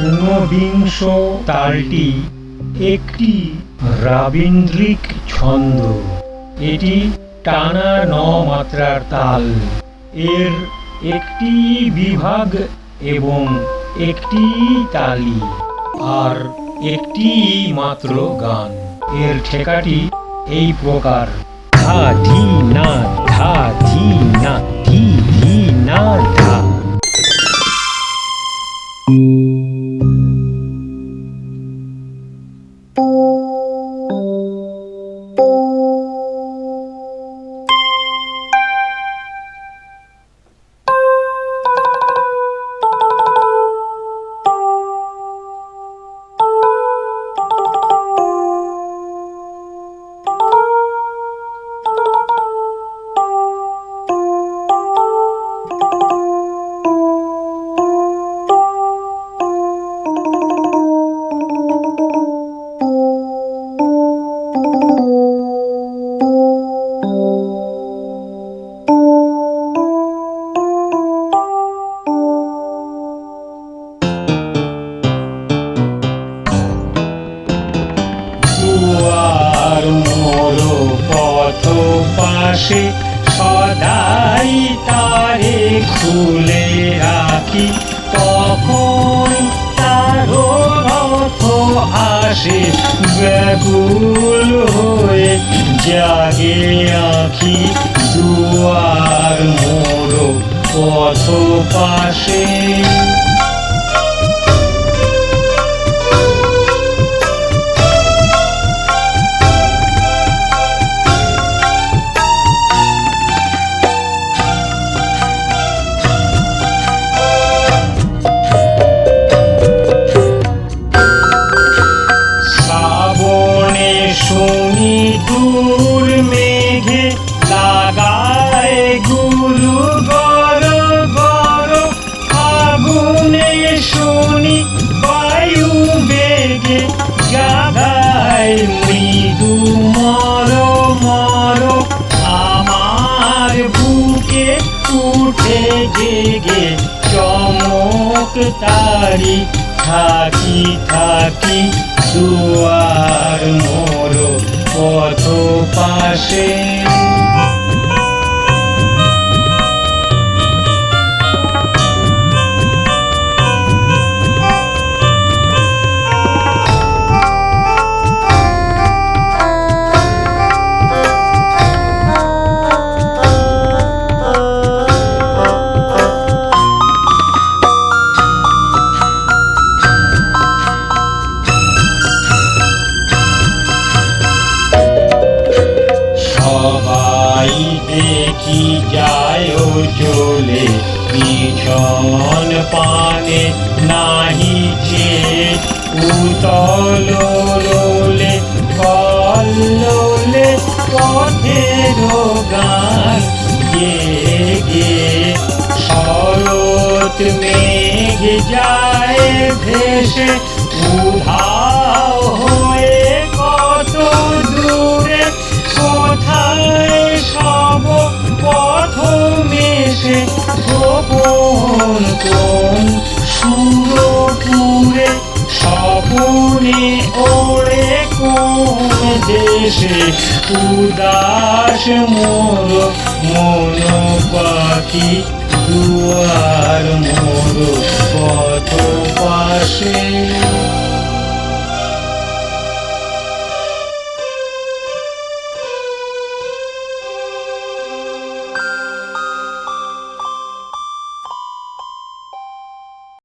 পঞ্চদশ তালটি একটি রাবীন্দ্রিক ছন্দ। এটি টানা ন মাত্রার তাল। এর একটি বিভাগ এবং একটি তালি, আর একটি মাত্র গান। এর ঠেকাটি এই প্রকার। ধা ধি না পাশে সদাই তারে খুলে রাখি। তখন তারো রথ আসে, ব্যাকুল হয়ে জাগে আখি। দুয়ার মোর পথ পাশে জাগায় মৃদু মরো মরো, আমার বুকে উঠে জেগে চমক তারি, থাকি থাকি, দুয়ার মরো পথ পাশে। দেখি যায় ও চলে, পিছন পানে নাহি যে উতল রোলে, কল্লোলে পথের গান গে গে শরৎ মেঘ যায় ভেসে, উধাও সুরপুরে স্বপনে ওড়ে কোন দেশে। উদাস মোর মন পাখি দুয়ার মোর পথ পাশে।